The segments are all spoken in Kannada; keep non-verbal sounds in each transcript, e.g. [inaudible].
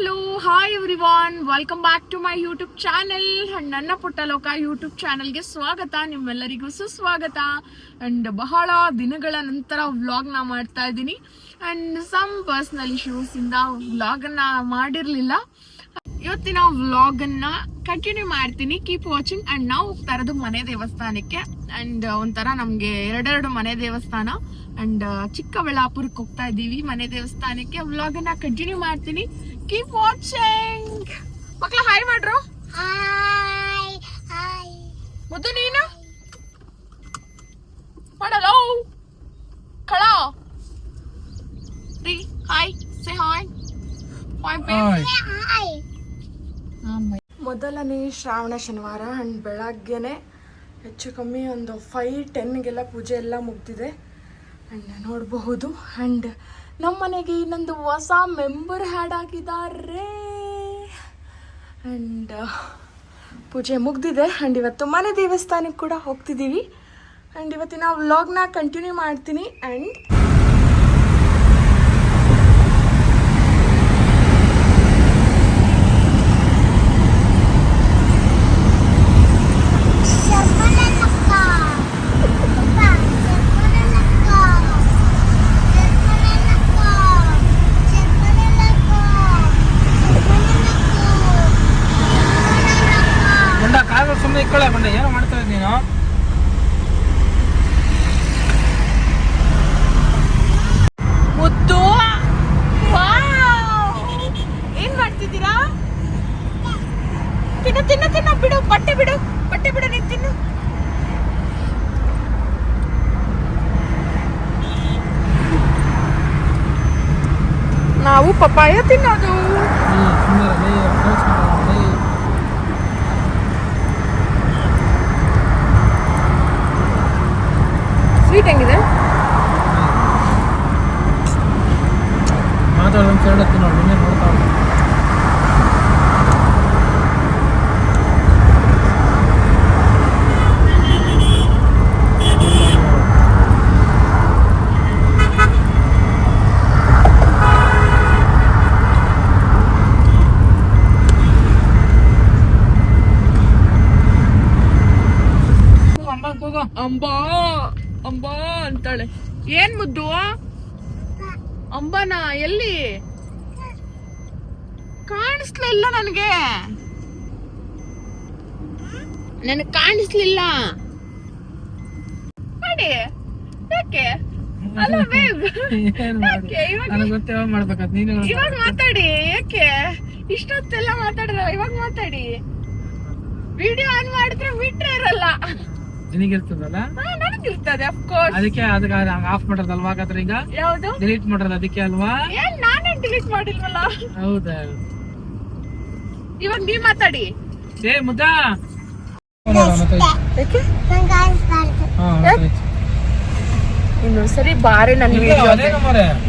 Hello hi everyone welcome back to my YouTube channel ನನ್ನ ಪುಟ್ಟ ಲೋಕ ಯೂಟ್ಯೂಬ್ ಚಾನೆಲ್ಗೆ ಸ್ವಾಗತ. ನಿಮ್ಮೆಲ್ಲರಿಗೂ ಸುಸ್ವಾಗತ. ಅಂಡ್ ಬಹಳ ದಿನಗಳ ನಂತರ ವ್ಲಾಗ್ನ ಮಾಡ್ತಾ ಇದ್ದೀನಿ. ಅಂಡ್ ಸಮ್ ಪರ್ಸ್ನಲ್ ಇಶ್ಯೂಸ್ ಇಂದ ಮಾಡಿರಲಿಲ್ಲ ಅನ್ನ ಮಾಡಿರ್ಲಿಲ್ಲ. ಇವತ್ತಿನ ವ್ಲಾಗ್ ಅನ್ನ ಕಂಟಿನ್ಯೂ ಮಾಡ್ತೀನಿ. ಕೀಪ್ ವಾಚಿಂಗ್ ಅಂಡ್ ನಾವು ಹೋಗ್ತಾ ಇರೋದು ಮನೆ ದೇವಸ್ಥಾನಕ್ಕೆ. ಅಂಡ್ ಒಂಥರ ನಮ್ಗೆ ಎರಡೆರಡು ಮನೆ ದೇವಸ್ಥಾನ. ಅಂಡ್ ಚಿಕ್ಕಬಳ್ಳಾಪುರಕ್ಕೆ ಹೋಗ್ತಾ ಇದ್ದೀವಿ ಮನೆ ದೇವಸ್ಥಾನಕ್ಕೆ. ವ್ಲಾಗ್ ಅನ್ನ ಕಂಟಿನ್ಯೂ ಮಾಡ್ತೀನಿ. ಕೀಪ್ ವಾಚಿಂಗ್ ಮಕ್ಳು ಹಾಯ್ ಮಾಡ್ರು. ಮುದ್ದು ನೀನು? ಮಾಡಲ್ಲ ಕಳ? ರೀ hi say hi hi hi ಮೊದಲನೇ ಶ್ರಾವಣ ಶನಿವಾರ ಅಂಡ್ ಬೆಳಗ್ಗೆನೆ ಹೆಚ್ಚು ಕಮ್ಮಿ ಒಂದು ಫೈವ್ ಟೆನ್ಗೆಲ್ಲ ಪೂಜೆ ಎಲ್ಲ ಮುಗ್ದಿದೆ. ಅಂಡ್ ನೋಡಬಹುದು. ಅಂಡ್ ನಮ್ಮ ಮನೆಗೆ ಇನ್ನೊಂದು ಹೊಸ ಮೆಂಬರ್ ಹ್ಯಾಡ್ ಆಗಿದ್ದಾರೆ. ಅಂಡ್ ಪೂಜೆ ಮುಗ್ದಿದೆ. ಅಂಡ್ ಇವತ್ತು ಮನೆ ದೇವಸ್ಥಾನಕ್ಕೆ ಕೂಡ ಹೋಗ್ತಿದ್ದೀವಿ. ಅಂಡ್ ಇವತ್ತಿನ ವ್ಲಾಗ್ನ ಕಂಟಿನ್ಯೂ ಮಾಡ್ತೀನಿ. ಅಂಡ್ ಶರ್ಮನಕ್ಕ ಅಪ್ಪ ಶರ್ಮನಕ್ಕ ಶರ್ಮನಕ್ಕ ಶರ್ಮನಕ್ಕ ಬಂಡ ಕಾಗ ಸುಮ್ಮನೆ ಇಕ್ಕೊಳ್ಳೆ ಬಂಡ ಏನೋ ಮಾಡ್ತಾ ಇದ್ ನೀನು ಮುದ್ದು ಏನ್ ಮಾಡ್ತಿದ್ದೀರಾ ತಿನ್ನು ತಿನ್ನು ತಿನ್ನು, ಬಿಡು, ಬಟ್ಟೆ ಬಿಡು ಬಟ್ಟೆ ಬಿಡು, ನೀನು ತಿನ್ನು. ನಾವು ಪಪ್ಪಾಯ ತಿನ್ನೋದು. ಸ್ವೀಟ್ ಹೆಂಗಿದೆ? ಮಾತಾಡೋದು ಕೇಳತ್ತಿ ನೋಡಿ ನೋಡ್ತಾ ಇದ್ದೆ. ಹೋಗು, ಅಂಬಾಕ್ ಹೋಗು. ಅಂಬಾ ಅಂಬಾ ಅಂತಾಳೆ ಏನ್ ಮುದ್ದು ಅಂಬಾನ ಎಲ್ಲಿ? ಕಾಣಿಸ್ಲಿಲ್ಲ ನನಗೆ. ನನಗೆ ಕಾಣಿಸ್ಲಿಲ್ಲ. ಮಾಡಿ ಯಾಕೆ? ಅಲ್ಲ ಬೇಬ್ ಯಾಕೆ? ಇವಾಗ ಇವಾಗ ಮಾತಾಡಿ ಯಾಕೆ? ಇಷ್ಟೊತ್ತೆಲ್ಲ ಮಾತಾಡಿದ್ರ ಇವಾಗ ಮಾತಾಡಿ. ವಿಡಿಯೋ ಆನ್ ಮಾಡಿದ್ರೆ ಬಿಟ್ರೆ ಇರಲ್ಲ. ನಿನಗಿರ್ತದಲ್ಲ ಹಾ, ನನಗಿರ್ತದೆ ಅಫ್ಕೋರ್ಸ್ ಅದಕ್ಕೆ ಅದಕ್ಕೆ ಆಫ್ ಮಾಡೋದಲ್ವಾ ಹಾಗಾದ್ರೆ ಈಗ? ಯಾವುದು? ಡಿಲೀಟ್ ಮಾಡೋದು ಅದಕ್ಕೆ ಅಲ್ವಾ? ಏನ್ ನಾನೇ ಡಿಲೀಟ್ ಮಾಡಿಲ್ವಲ್ಲ? ಹೌದಾ? ಇವಾಗ ನೀ ಮಾತಾಡಿ. ಏ ಮುದ್ದ! ಯಾಕೆ ನಂಗೆ ಅನ್ಸ್ಬಾರ್ದು ಇನ್ನು ಸರಿ ಬಾರೆ ನನ್ ವಿಡಿಯೋ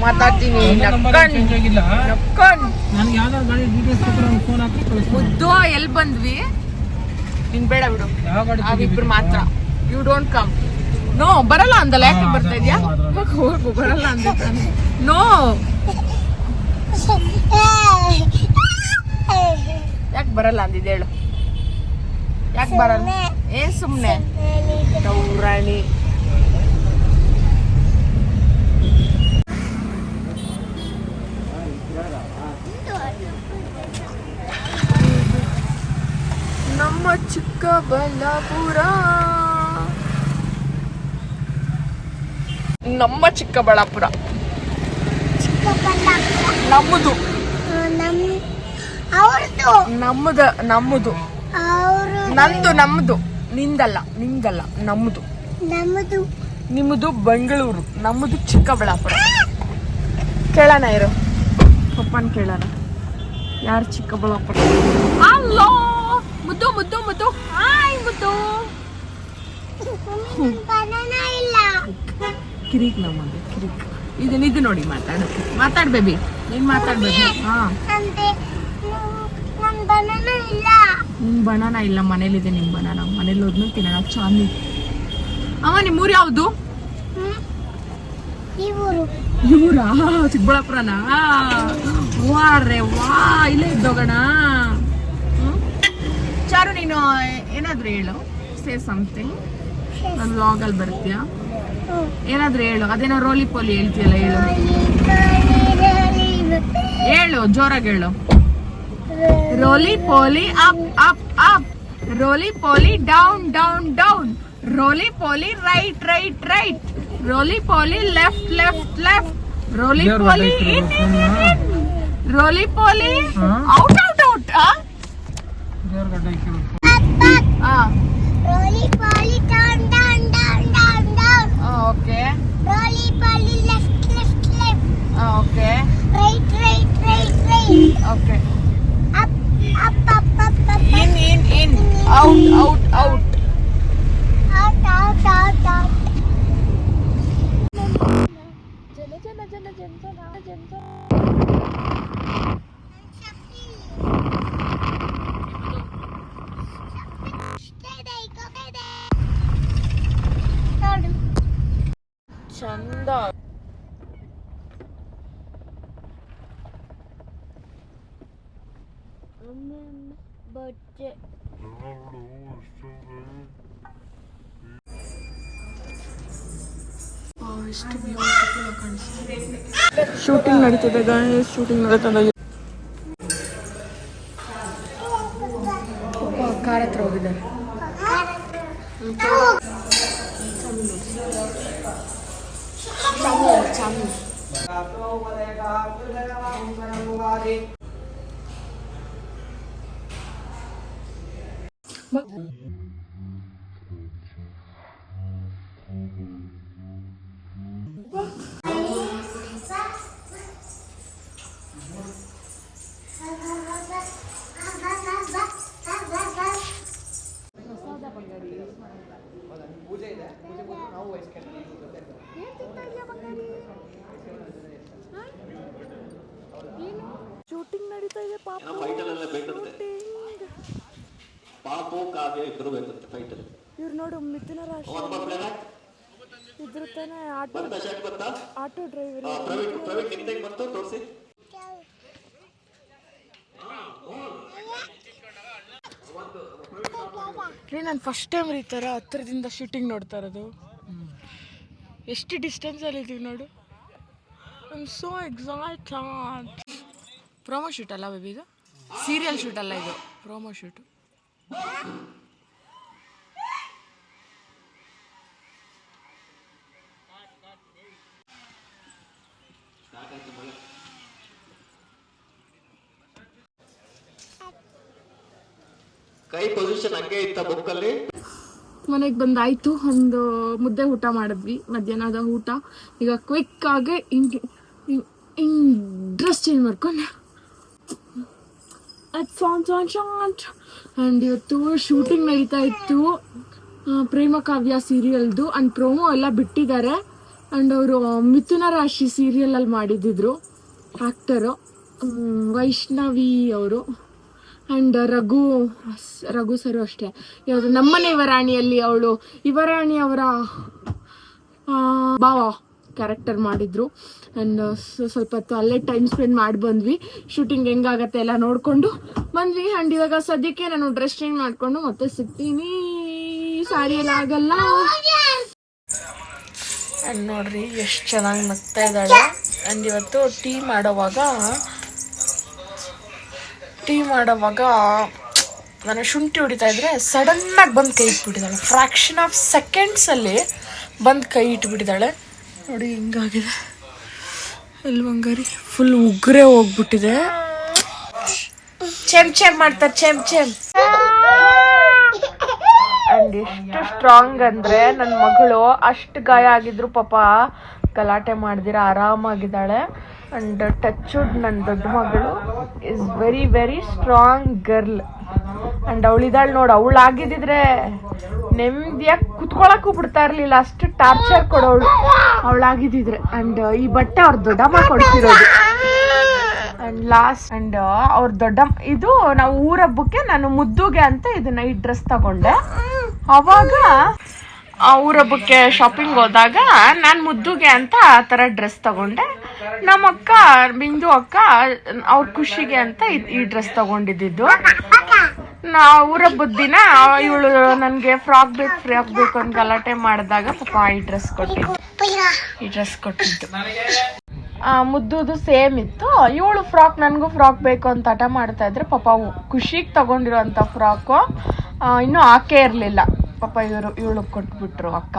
ಮಾತಾಡ್ತೀನಿ ಮುದ್ದು ಎಲ್ ಬಂದ್ವಿ? ನಿನ್ ಬೇಡ ಬಿಡು. ಗಾಡಿ ಮಾತ್ರ. ಯು ಡೋಂಟ್ ಕಮ್ ನೋ ಬರಲ್ಲ ಅಂದಲ್ಲ. ಯಾಕೆ ಬರ್ತಾ ಇದ್ಯಾ? ಹೋಗು ಬರಲ್ಲ ಅಂದ ನೋ ಯಾಕೆ ಬರಲ್ಲ ಅಂದಿದ್ದೆ ಹೇಳು. ಯಾಕೆ ಬರಲ್ಲ? ಏ ಸುಮ್ಮನೆ ಗೌರಾಣಿ ನಮ್ಮ ಚಿಕ್ಕಬಳ್ಳಾಪುರ. ನಮ್ಮ ಚಿಕ್ಕಬಳ್ಳಾಪುರ. ನಮ್ಮದು. ನಮ್ಮದ ನಮ್ಮದು. ಅವರು ನಂದು ನಮ್ಮದು. ನಿಂದಲ್ಲ ನಿಂದಲ್ಲ ನಮ್ಮದು. ನಮ್ಮದು ನಿಮ್ಮದು ಬೆಂಗಳೂರು ನಮ್ಮದು ಚಿಕ್ಕಬಳ್ಳಾಪುರ. ಕೇಳೋಣ ಇರು. ಪಪ್ಪನ್ ಕೇಳೋಣ. ಯಾರು ಚಿಕ್ಕಬಳ್ಳಾಪುರ? ಹಲೋ ಮುದ್ದು ಮುದ್ದು ಮುದ್ದು. ಹಾಯ್ ಮುದ್ದು. ಬನಾನ ಇಲ್ಲ. ಕಿರಿಕ್ ನಮ್ಮದು ಕಿರಿಕ್. ಇದು ನೋಡಿ ಮಾತಾಡೋ ಮಾತಾಡ್ಬೇಬಿ ನೀನ್ ಮಾತಾಡ್ಬೇಬಿ ಹಾ. ನಿಮ್ ಬನಾನ ಇಲ್ಲ, ಮನೇಲಿದೆ ನಿಮ್ ಬನಾನ ಮನೇಲಿ ಹೋದ್ನು ತಿನ್ನೋಣ ಚಾಂದಿ ಅವ ನಿಮ್ಮೂರು ಯಾವುದು? ಇವರು? ಚಿಕ್ಕಬಳ್ಳಾಪುರನಾ? ವಾ ರೇ ವಾ, ಇಲ್ಲೇ ಇದ್ದೋಗೋಣ? ಚಾರು, ನೀನು ಏನಾದ್ರು ಹೇಳು. ಸೇ ಸಮಥಿಂಗ್ ನನ್ನ ವ್ಲಾಗಲ್ಲಿ ಬರ್ತೀಯಾ? ಏನಾದ್ರೂ ಹೇಳು ಅದೇನೋ ರೋಲಿ ಪೋಲಿ ಹೇಳ್ತೀಯಲ್ಲ ಹೇಳು. ಹೇಳು ಜೋರಾಗಿ ಹೇಳು. ರೋಲಿ ಪೋಲಿ ಅಪ್ ಅಪ್ ಅಪ್. ರೋಲಿ ಪೋಲಿ ಡೌನ್ ಡೌನ್ ಡೌನ್. ರೋಲಿ ಪೋಲಿ ರೈಟ್ ರೈಟ್ ರೈಟ್. ರೋಲಿ ಪೋಲಿ ಲೆಫ್ಟ್ ಲೆಫ್ಟ್ ಲೆಫ್ಟ್. ರೋಲಿ ಪೋಲಿ ಇನ್ ಇನ್ ಇನ್ ರೋಲಿ ಪೋಲಿ ಔಟ್ ಔಟ್ ಔಟ್ ಹಾ. Roly poly down okay roly poly left left left okay right right right right okay up up up up up in in in out out out out out out out ಜನ ಜನ ಜನ ಜನ ಜನ ಜನ ನೋಡು ಚಂದ ಬೊಜ್ಜೆ ಎಷ್ಟು ಬ್ಯೂಟಿಫುಲ್ ಕಾಣಿಸ್ತಿದೆ ಶೂಟಿಂಗ್ ನಡೀತಿದೆ ಶೂಟಿಂಗ್ ನಡೀತದೆ ಶೂಟಿಂಗ್ ನಡೀತಾ ಇದೆ ಪಾಪ. ಫೈಟಲ್ಲೆಲ್ಲ ಬೇಕಂತೆ. ಪಾಪು ಕಾವ್ಯ ಇಬ್ಬರು ಬೇಕಂತೆ ಫೈಟಲ್ ಇವ್ರು ನೋಡು ಮಿಥುನ ರಾಶಿ. ಇದ್ರ ತಾನೇ ಆಟೋ ಬಂತ ಆಟೋ ಡ್ರೈವರ್ ಪ್ರವೀಣ್ ಪ್ರವೀಣ್ ನಿಂತೆಗೆ ಬಂತು ತೋರಿಸಿ. ರೀ ನಾನು ಫಸ್ಟ್ ಟೈಮ್ ಈ ಥರ ಹತ್ತಿರದಿಂದ ಶೂಟಿಂಗ್ ನೋಡ್ತಾ ಇರೋದು. ಎಷ್ಟು ಡಿಸ್ಟೆನ್ಸ್ ಅಲ್ಲಿ ಇದೀವಿ ನೋಡು. I'm so excite promo shoot ಅಲ್ಲ ಬೇಬಿ ಇದು? ಸೀರಿಯಲ್ ಶೂಟ್ ಅಲ್ಲ ಇದು. ಪ್ರೊಮೋ ಶೂಟು ಕೈ ಪೊಸಿಷನ್ ಹಂಗೆ ಇತ್ತ ಬುಕ್ಕಲ್ಲಿ? ಮನೆಗೆ ಬಂದಾಯ್ತು, ಒಂದು ಮುದ್ದೆ ಊಟ ಮಾಡಿದ್ವಿ, ಮಧ್ಯಾಹ್ನದ ಊಟ. ಈಗ ಕ್ವಿಕ್ ಆಗಿ ಹಿಂಗೆ ಹಿಂಗೆ ಡ್ರೆಸ್ ಚೇಂಜ್ ಮಾಡ್ಕೊಂಡು. ಆ್ಯಂಡ್ ಇವತ್ತು ಶೂಟಿಂಗ್ ನಡೀತಾ ಇತ್ತು. ಪ್ರೇಮ ಕಾವ್ಯ ಸೀರಿಯಲ್ದು ಆ್ಯಂಡ್ ಪ್ರೋಮೋ ಎಲ್ಲ ಬಿಟ್ಟಿದ್ದಾರೆ. ಆ್ಯಂಡ್ ಅವರು ಮಿಥುನ ರಾಶಿ ಸೀರಿಯಲಲ್ಲಿ ಮಾಡಿದ್ದಿದ್ರು ಆ್ಯಕ್ಟರು ವೈಷ್ಣವಿ ಅವರು. ಆ್ಯಂಡ್ ರಘು ರಘು ಸರು ಅಷ್ಟೇ. ಯಾವುದು ನಮ್ಮನೆ ಯುವರಾಣಿಯಲ್ಲಿ ಅವಳು. ಯುವರಾಣಿ ಅವರ ಭಾವ. ಕ್ಯಾರೆಕ್ಟರ್ ಮಾಡಿದ್ರು. ಆ್ಯಂಡ್ ಸ್ವಲ್ಪ ಹೊತ್ತು ಅಲ್ಲೇ ಟೈಮ್ ಸ್ಪೆಂಡ್ ಮಾಡಿ ಬಂದ್ವಿ. ಶೂಟಿಂಗ್ ಹೆಂಗಾಗತ್ತೆ ಎಲ್ಲ ನೋಡಿಕೊಂಡು ಬಂದ್ವಿ. ಆ್ಯಂಡ್ ಇವಾಗ ಸದ್ಯಕ್ಕೆ ನಾನು ಡ್ರೆಸ್ ಚೇಂಜ್ ಮಾಡಿಕೊಂಡು ಮತ್ತೆ ಸಿಗ್ತೀನಿ. ಸಾರಿ ಎಲ್ಲ ಆಗಲ್ಲ. ಆ್ಯಂಡ್ ನೋಡ್ರಿ, ಎಷ್ಟು ಚೆನ್ನಾಗಿ ನಗ್ತಾ ಇದ್ದಾಳೆ. ಆ್ಯಂಡ್ ಇವತ್ತು ಟೀ ಮಾಡೋವಾಗ ಟೀ ಮಾಡೋವಾಗ ನಾನು ಶುಂಠಿ ಹೊಡಿತಾ ಇದ್ರೆ ಸಡನ್ನಾಗಿ ಬಂದು ಕೈ ಇಟ್ಬಿಟ್ಟಿದ್ದಾಳೆ. ಫ್ರ್ಯಾಕ್ಷನ್ ಆಫ್ ಸೆಕೆಂಡ್ಸಲ್ಲಿ ಬಂದು ಕೈ ಇಟ್ಬಿಟ್ಟಿದ್ದಾಳೆ. ನೋಡಿ ಹಿಂಗಾಗಿದೆ. ಎಲ್ಲಿ ಬಂಗಾರಿ. ಫುಲ್ ಉಗ್ರೆ ಹೋಗ್ಬಿಟ್ಟಿದೆ. ಚೆಮ್ ಚೆಮ್ ಮಾಡ್ತಾರೆ ಚೆಮ್ ಚೆಮ್ ಅಂಡ್ ಎಷ್ಟು ಸ್ಟ್ರಾಂಗ್ ಅಂದ್ರೆ ನನ್ನ ಮಗಳು ಅಷ್ಟು ಗಾಯ ಆಗಿದ್ರು ಪಾಪ. ಗಲಾಟೆ ಮಾಡಿದಿರ ಆರಾಮಾಗಿದ್ದಾಳೆ. ಅಂಡ್ ಟಚ್ವುಡ್ ನನ್ನ ದೊಡ್ಡ ಮಗಳು. Is very very strong girl and ಅವಳಿದ್ದಾಳೆ ನೋಡು ಅವಳು ಆಗಿದ್ದಿದ್ರೆ ನೆಮ್ಮದಿಯಾಗಿ ಕುತ್ಕೊಳಕ್ಕೂ ಬಿಡ್ತಾ ಇರ್ಲಿಲ್ಲ. ಅಷ್ಟು ಟಾರ್ಚರ್ ಕೊಡೋಳು ಅವಳಾಗಿದ್ದಿದ್ರೆ. ಅಂಡ್ ಈ ಬಟ್ಟೆ ಅವ್ರ ದೊಡ್ಡಮ್ಮ ಕೊಡ್ತಿರೋದು. ಅಂಡ್ ಲಾಸ್ಟ್ ಅಂಡ್ ಅವ್ರ ದೊಡ್ಡಮ್ಮ, ಇದು ನಾವು ಊರ ಹಬ್ಬಕ್ಕೆ ನಾನು ಮುದ್ದುಗೆ ಅಂತ ಇದನ್ನ ಈ ಡ್ರೆಸ್ ತಗೊಂಡೆ. ಅವಾಗ ಊರಬ್ಬಕ್ಕೆ ಶಾಪಿಂಗ್ ಹೋದಾಗ ನಾನು ಮುದ್ದುಗೆ ಅಂತ ಆ ಥರ ಡ್ರೆಸ್ ತಗೊಂಡೆ. ನಮ್ಮ ಅಕ್ಕ ಬಿಂದು ಅಕ್ಕ, ಅವ್ರ ಖುಷಿಗೆ ಅಂತ ಈ ಡ್ರೆಸ್ ತಗೊಂಡಿದ್ದು ನಾ ಊರಬ್ಬದ ದಿನ ಇವಳು ನನಗೆ ಫ್ರಾಕ್ ಬೇಕು ಫ್ರಾಕ್ ಬೇಕು ಅಂತ ಗಲಾಟೆ ಮಾಡಿದಾಗ ಪಾಪ ಈ ಡ್ರೆಸ್ ಕೊಟ್ಟಿದ್ದು. ಈ ಡ್ರೆಸ್ ಕೊಟ್ಟಿದ್ದು. ಮುದ್ದುದು ಸೇಮ್ ಇತ್ತು. ಇವಳು ಫ್ರಾಕ್ ನನಗೂ ಫ್ರಾಕ್ ಬೇಕು ಅಂತ ಹಠ ಮಾಡ್ತಾ ಇದ್ರೆ ಪಾಪ ಖುಷಿಗೆ ತಗೊಂಡಿರೋಂಥ ಫ್ರಾಕು. ಇನ್ನೂ ಹಾಕೇ ಇರಲಿಲ್ಲ. ಪಾಪ ಇವರು, ಇವಳು ಕೊಟ್ಬಿಟ್ರು ಅಕ್ಕ.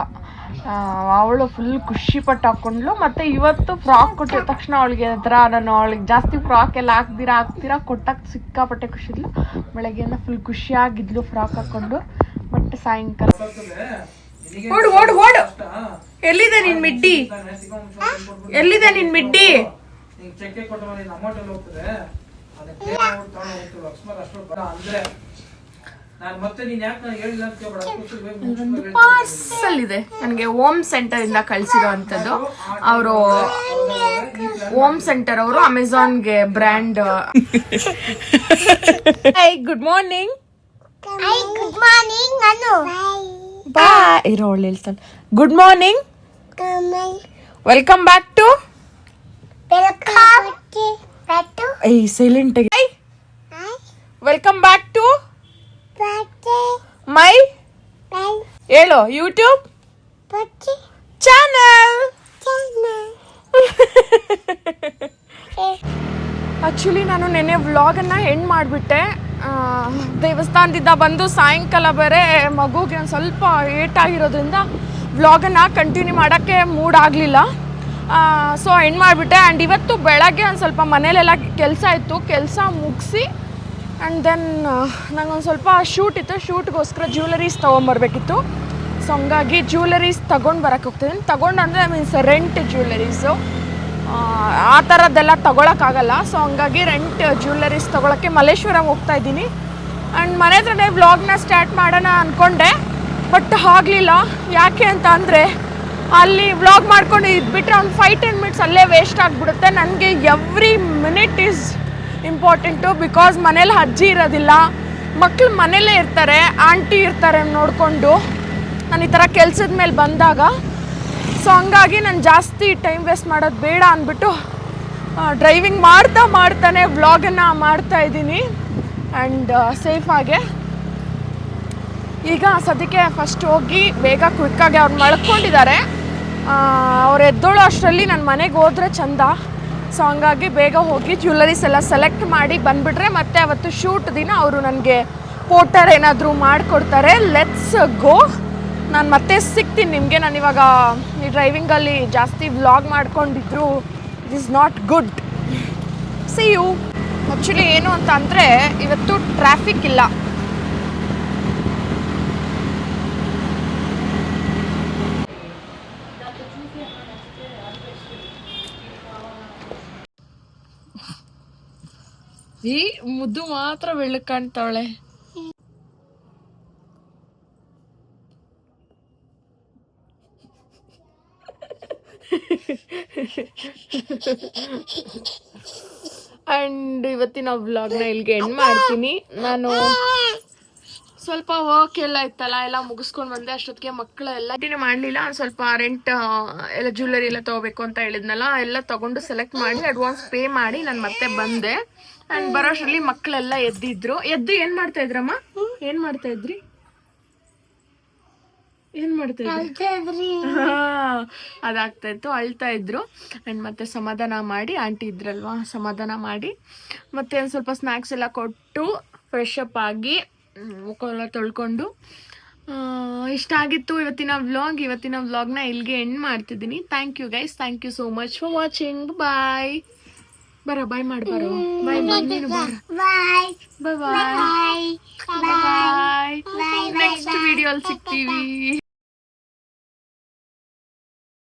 ಅವಳು ಫುಲ್ ಖುಷಿ ಪಟ್ಟು ಹಾಕೊಂಡ್ಲು ಮತ್ತೆ ಇವತ್ತು ಫ್ರಾಕ್ ಕೊಟ್ಟಿದ ತಕ್ಷಣ ಅವಳಿಗೆ ಹತ್ರ ನಾನು ಅವಳಿಗೆ ಜಾಸ್ತಿ ಫ್ರಾಕ್ ಎಲ್ಲ ಹಾಕ್ದಿರಾ ಹಾಕ್ತೀರಾ ಕೊಟ್ಟಾಗ ಸಿಕ್ಕಾಪಟ್ಟೆ ಖುಷಿದ್ಲು ಬೆಳಗ್ಗೆಯಿಂದ ಫುಲ್ ಖುಷಿಯಾಗಿದ್ಲು ಫ್ರಾಕ್ ಹಾಕೊಂಡು. ಬಟ್ ಸಾಯಂಕಾಲ. ಓಡು ಓಡು ಓಡು. ಎಲ್ಲಿದೆ ನಿನ್ ಮಿಡ್ಡಿ? ಎಲ್ಲಿದೆ ನಿನ್ ಮಿಡ್ಡಿ. ಪಾರ್ಸಲ್ ಇದೆ. ನನಗೆ ಓಮ್ ಸೆಂಟರ್ ಇಂದ ಕಳ್ಸಿರೋ ಅಂಥದ್ದು. ಅವರು ಓಮ್ ಸೆಂಟರ್ ಅವರು ಅಮೆಝಾನ್ಗೆ brand good morning good good morning, Anu. ಬಾ ಇರೋ ಒಳ್ಳೆ ಹೇಳ್ತಾನೆ good morning Come welcome back to Welcome to I silent Hi, welcome back to birthday, my my ಹೇಳು YouTube birthday, channel channel. Actually [laughs] ನಾನು ನೆನ್ನೆ ವ್ಲಾಗನ್ನು ಎಂಡ್ ಮಾಡಿಬಿಟ್ಟೆ. ದೇವಸ್ಥಾನದಿಂದ ಬಂದು ಸಾಯಂಕಾಲ ಬೇರೆ ಮಗುಗೆ ಒಂದು ಸ್ವಲ್ಪ ಏಟಾಗಿರೋದ್ರಿಂದ ವ್ಲಾಗನ್ನು ಕಂಟಿನ್ಯೂ ಮಾಡೋಕ್ಕೆ ಮೂಡ್ ಆಗಲಿಲ್ಲ. ಸೊ ಎಂಡ್ ಮಾಡಿಬಿಟ್ಟೆ. ಆ್ಯಂಡ್ ಇವತ್ತು ಬೆಳಗ್ಗೆ ಒಂದು ಸ್ವಲ್ಪ ಮನೇಲೆಲ್ಲ ಕೆಲಸ ಇತ್ತು. ಕೆಲಸ ಮುಗಿಸಿ ಆ್ಯಂಡ್ ದೆನ್ ನಂಗೊಂದು ಸ್ವಲ್ಪ ಶೂಟ್ ಇತ್ತು. ಶೂಟ್ಗೋಸ್ಕರ ಜ್ಯುವೆಲರೀಸ್ ತೊಗೊಂಬರ್ಬೇಕಿತ್ತು. ಸೊ ಹಂಗಾಗಿ ಜ್ಯುವೆಲರೀಸ್ ತೊಗೊಂಡು ಬರೋಕ್ಕೆ ಹೋಗ್ತಿದ್ದೀನಿ ತೊಗೊಂಡು ಅಂದರೆ ಮೀನ್ಸ್ ರೆಂಟ್ ಜ್ಯುವೆಲರೀಸು ಆ ಥರದ್ದೆಲ್ಲ ತೊಗೊಳಕ್ಕಾಗಲ್ಲ. ಸೊ ಹಂಗಾಗಿ ರೆಂಟ್ ಜ್ಯುವೆಲ್ಲರೀಸ್ ತೊಗೊಳಕ್ಕೆ ಮಲ್ಲೇಶ್ವರ ಹೋಗ್ತಾ ಇದ್ದೀನಿ. ಆ್ಯಂಡ್ ಮನೆ ಹತ್ರನೇ ವ್ಲಾಗ್ನ ಸ್ಟಾರ್ಟ್ ಮಾಡೋಣ ಅಂದ್ಕೊಂಡೆ ಬಟ್ ಆಗಲಿಲ್ಲ. ಯಾಕೆ ಅಂತ ಅಂದರೆ, ಅಲ್ಲಿ ವ್ಲಾಗ್ ಮಾಡ್ಕೊಂಡು ಇದ್ಬಿಟ್ರೆ ಒಂದು ಫೈವ್ ಟೆನ್ ಮಿನಿಟ್ಸ್ ಅಲ್ಲೇ ವೇಸ್ಟ್ ಆಗಿಬಿಡುತ್ತೆ. ನನಗೆ every minute is important because ಮನೇಲಿ ಅಜ್ಜಿ ಇರೋದಿಲ್ಲ. ಮಕ್ಕಳು ಮನೇಲೇ ಇರ್ತಾರೆ ಆಂಟಿ ಇರ್ತಾರೆ ನೋಡಿಕೊಂಡು. ನಾನು ಈ ಥರ ಕೆಲ್ಸದ ಮೇಲೆ ಬಂದಾಗ ಸೊ ಹಂಗಾಗಿ ನಾನು ಜಾಸ್ತಿ ಟೈಮ್ ವೇಸ್ಟ್ ಮಾಡೋದು ಬೇಡ ಅಂದ್ಬಿಟ್ಟು ಡ್ರೈವಿಂಗ್ ಮಾಡ್ತಾ ಮಾಡ್ತಾನೆ ವ್ಲಾಗನ್ನು ಮಾಡ್ತಾ ಇದ್ದೀನಿ. ಆ್ಯಂಡ್ ಸೇಫಾಗೆ ಈಗ ಸದ್ಯಕ್ಕೆ ಫಸ್ಟ್ ಹೋಗಿ ಬೇಗ ಕ್ವಿಕ್ಕಾಗಿ ಅವ್ರು ಮಳ್ಕೊಂಡಿದ್ದಾರೆ ಅವ್ರು ಎದ್ದೋಳು ಅಷ್ಟರಲ್ಲಿ ನನ್ನ ಮನೆಗೆ ಹೋದ್ರೆ ಚಂದ. ಸೊ ಹಂಗಾಗಿ ಬೇಗ ಹೋಗಿ ಜ್ಯುವೆಲ್ಲರೀಸ್ ಎಲ್ಲ ಸೆಲೆಕ್ಟ್ ಮಾಡಿ ಬಂದುಬಿಟ್ರೆ ಮತ್ತೆ ಅವತ್ತು ಶೂಟ್ ದಿನ ಅವರು ನನಗೆ ಪೋಟರ್ ಏನಾದರೂ ಮಾಡಿಕೊಡ್ತಾರೆ. ಲೆಟ್ಸ್ ಗೋ ನಾನು ಮತ್ತೆ ಸಿಗ್ತೀನಿ ನಿಮಗೆ. ನಾನು ಇವಾಗ ಈ ಡ್ರೈವಿಂಗಲ್ಲಿ ಜಾಸ್ತಿ ವ್ಲಾಗ್ ಮಾಡ್ಕೊಂಡಿದ್ರು. It is not good see you actually ಏನು ಅಂತ ಅಂದರೆ, ಇವತ್ತು ಟ್ರಾಫಿಕ್ ಇಲ್ಲ. ಈ ಮುದ್ದು ಮಾತ್ರ ಬೆಳ್ಳಕ್ ಕಾಣ್ತಾವಳೆ. ಅಂಡ್ ಇವತ್ತಿನ ವ್ಲಾಗ್ನ ಇಲ್ಲಿಗೆ ಎಂಡ್ ಮಾಡ್ತೀನಿ. ನಾನು ಸ್ವಲ್ಪ ವರ್ಕ್ ಎಲ್ಲ ಇತ್ತಲ್ಲ, ಎಲ್ಲ ಮುಗಿಸ್ಕೊಂಡು ಬಂದೆ. ಅಷ್ಟೊತ್ತಿಗೆ ಮಕ್ಕಳು ಎಲ್ಲ ಏನು ಮಾಡಲಿಲ್ಲ. ಒಂದು ಸ್ವಲ್ಪ ರೆಂಟ್ ಎಲ್ಲ ಜ್ಯುವೆಲ್ಲರಿ ಎಲ್ಲ ತೊಗೋಬೇಕು ಅಂತ ಹೇಳಿದ್ನಲ್ಲ, ಎಲ್ಲ ತಗೊಂಡು ಸೆಲೆಕ್ಟ್ ಮಾಡಿ ಅಡ್ವಾನ್ಸ್ ಪೇ ಮಾಡಿ ನಾನು ಮತ್ತೆ ಬಂದೆ. ಆ್ಯಂಡ್ ಬರೋಷ್ಟರಲ್ಲಿ ಮಕ್ಕಳೆಲ್ಲ ಎದ್ದಿದ್ರು. ಎದ್ದು ಏನು ಮಾಡ್ತಾ ಇದ್ರಮ್ಮ? ಏನು ಮಾಡ್ತಾ ಇದ್ರಿ? ಏನು ಮಾಡ್ತಾ ಇದ್ರಿ? ಅದಾಗ್ತಾ ಇತ್ತು ಅಳ್ತಾ ಇದ್ರು. ಅಂಡ್ ಮತ್ತೆ ಸಮಾಧಾನ ಮಾಡಿ ಆಂಟಿ ಇದ್ರಲ್ವಾ ಸಮಾಧಾನ ಮಾಡಿ. ಮತ್ತೆ ಒಂದು ಸ್ವಲ್ಪ ಸ್ನಾಕ್ಸ್ ಎಲ್ಲ ಕೊಟ್ಟು ಫ್ರೆಶ್ ಅಪ್ ಆಗಿ ಮುಖವೆಲ್ಲ ಮುಖ ಎಲ್ಲ ತೊಳ್ಕೊಂಡು ಇಷ್ಟ ಆಗಿತ್ತು ಇವತ್ತಿನ ವ್ಲಾಗ್ ಇವತ್ತಿನ ವ್ಲಾಗ್ನ ಇಲ್ಲಿಗೆ ಎಂಡ್ ಮಾಡ್ತಿದ್ದೀನಿ. Thank you guys thank you so much for watching bye ಬರ ಬಾಯ್ ಮಾಡ್ಬಾರು ಬರೋ. ಬಾಯ್ ಬಾಯ್ ನೀನು ಬಾಯ್. ಬಾಯ್. ಬಾಯ್ ನೆಕ್ಸ್ಟ್ ವಿಡಿಯೋ ಅಲ್ಲಿ ಸಿಗ್ತೀವಿ.